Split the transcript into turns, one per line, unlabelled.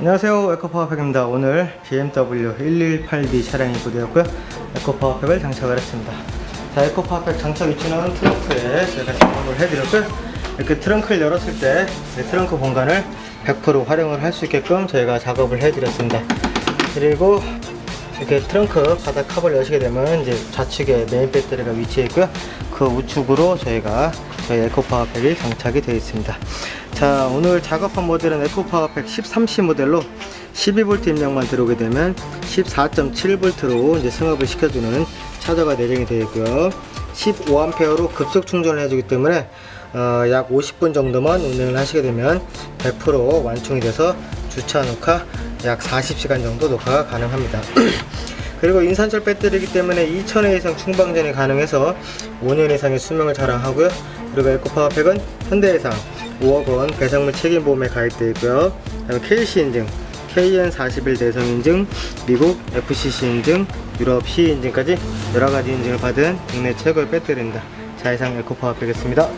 안녕하세요. 에코파워팩입니다. 오늘 BMW 118D 차량이 입고되었고요. 에코파워팩을 장착을 했습니다. 자 에코파워팩 장착 위치는 트렁크에 제가 작업을 해드렸고요. 이렇게 트렁크를 열었을 때이 트렁크 공간을 100% 활용을 할 수 있게끔 저희가 작업을 해드렸습니다. 그리고 이렇게 트렁크 바닥 컵을 여시게 되면 이제 좌측에 메인 배터리가 위치해 있고요. 그 우측으로 저희가 저희 에코파워팩이 장착이 되어 있습니다 자 오늘 작업한 모델은 에코파워팩 13C 모델로 12V 입력만 들어오게 되면 14.7V로 이제 승업을 시켜주는 차저가 내장이 되어 있고요 15A로 급속 충전을 해주기 때문에 어, 약 50분 정도만 운행을 하시게 되면 100% 완충이 돼서 주차 녹화 약 40시간 정도 녹화가 가능합니다. 그리고 인산철 배터리이기 때문에 2000회 이상 충방전이 가능해서 5년 이상의 수명을 자랑하고요. 그리고 에코파워 팩은 현대해상 5억 원 배상물 책임보험에 가입되어 있고요. 그다음에 KC 인증, KN41 대성 인증, 미국 FCC 인증, 유럽 C 인증까지 여러 가지 인증을 받은 국내 최고의 배터리입니다. 자 이상 에코파워 팩이었습니다.